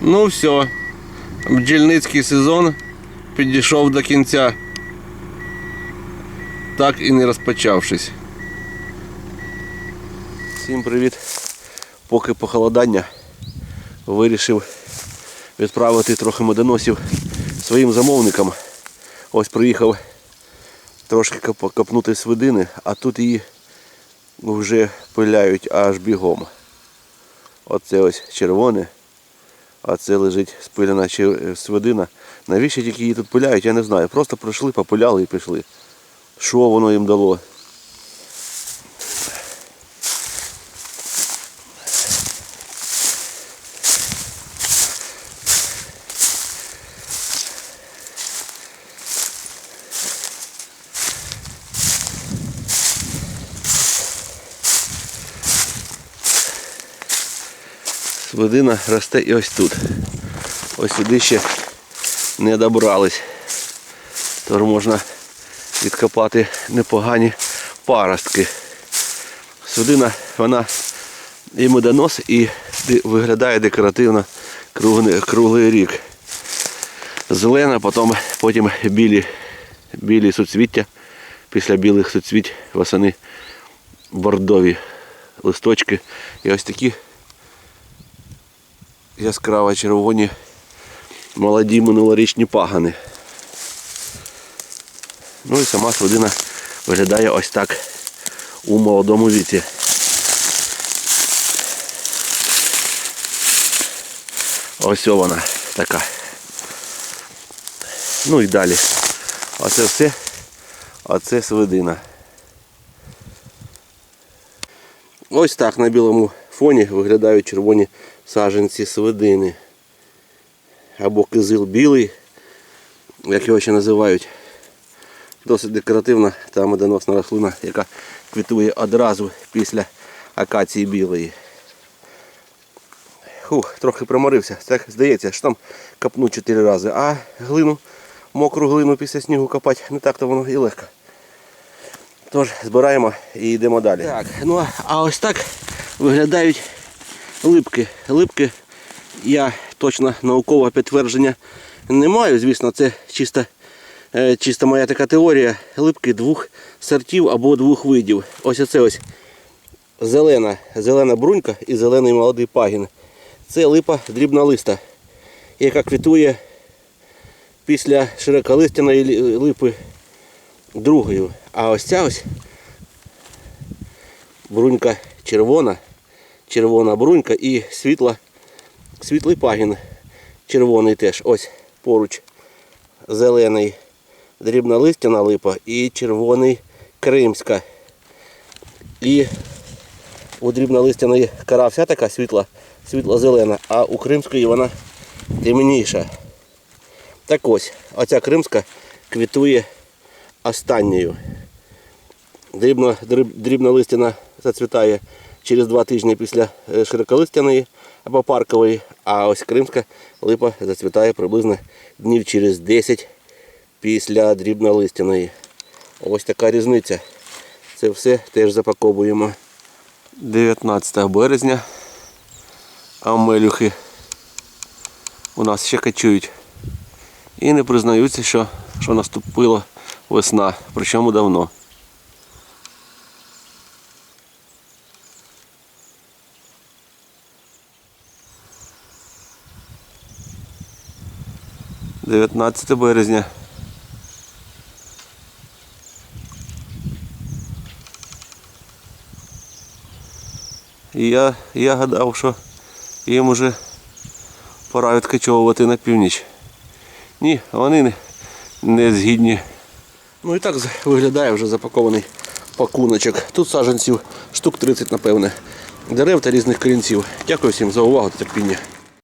Ну все, бджільницький сезон підійшов до кінця, так і не розпочавшись. Всім привіт! Поки похолодання вирішив відправити трохи медоносів своїм замовникам. Ось приїхав трошки коп- копнути свидини, а тут її вже пиляють аж бігом. Оце ось червоне, а це лежить спилена чер- свидина. Навіщо тільки її тут пиляють, я не знаю. Просто пройшли, попиляли і пішли. Що воно їм дало? Свидина росте і ось тут. Ось сюди ще не добрались. Тож можна відкопати непогані паростки. Свидина, вона і медонос, і виглядає декоративно круглий, круглий рік. Зелена, потім, потім білі, білі суцвіття. Після білих суцвіть восени бордові листочки. І ось такі яскраво червоні молоді минулорічні пагани. Ну і сама свидина виглядає ось так у молодому віці. Ось вона така. Ну і далі. Оце все. Оце свидина. Ось так на білому фоні виглядають червоні саджанці свидини. Або кизил білий, як його ще називають. Досить декоративна та медоносна рослина, яка квітує одразу після акації білої. Хух, трохи проморився. Так здається, що там копну 4 рази, а глину, мокру глину після снігу копати не так-то воно і легко. Тож збираємо і йдемо далі. Так, ну а ось так виглядають липки. Липки я точно наукового підтвердження не маю. Звісно, це чисто, е, чисто моя така теорія. Липки двох сортів або двох видів. Ось оце ось зелена, зелена брунька і зелений молодий пагін. Це липа дрібнолиста, яка квітує після широколистяної липи другою. А ось ця ось брунька червона, червона брунька і світла, світлий пагін червоний теж. Ось поруч зелений дрібнолистяна липа і червоний кримська. І у дрібнолистяної кора вся така світла, світло-зелена, а у кримської вона темніша. Так ось, оця кримська квітує останньою. Дрібно, дріб, дрібнолистяна зацвітає через два тижні після е, широколистяної або паркової, а ось кримська липа зацвітає приблизно днів через 10 після дрібнолистяної. Ось така різниця. Це все теж запаковуємо. 19 березня. А мелюхи у нас ще качують. І не признаються, що, що наступила весна, причому давно. Дев'ятнадцяте березня. І я, я гадав, що їм уже пора відкачовувати на північ. Ні, вони не, не згідні. Ну і так виглядає вже запакований пакуночок. Тут саджанців штук 30, напевне. Дерев та різних корінців. Дякую всім за увагу та терпіння.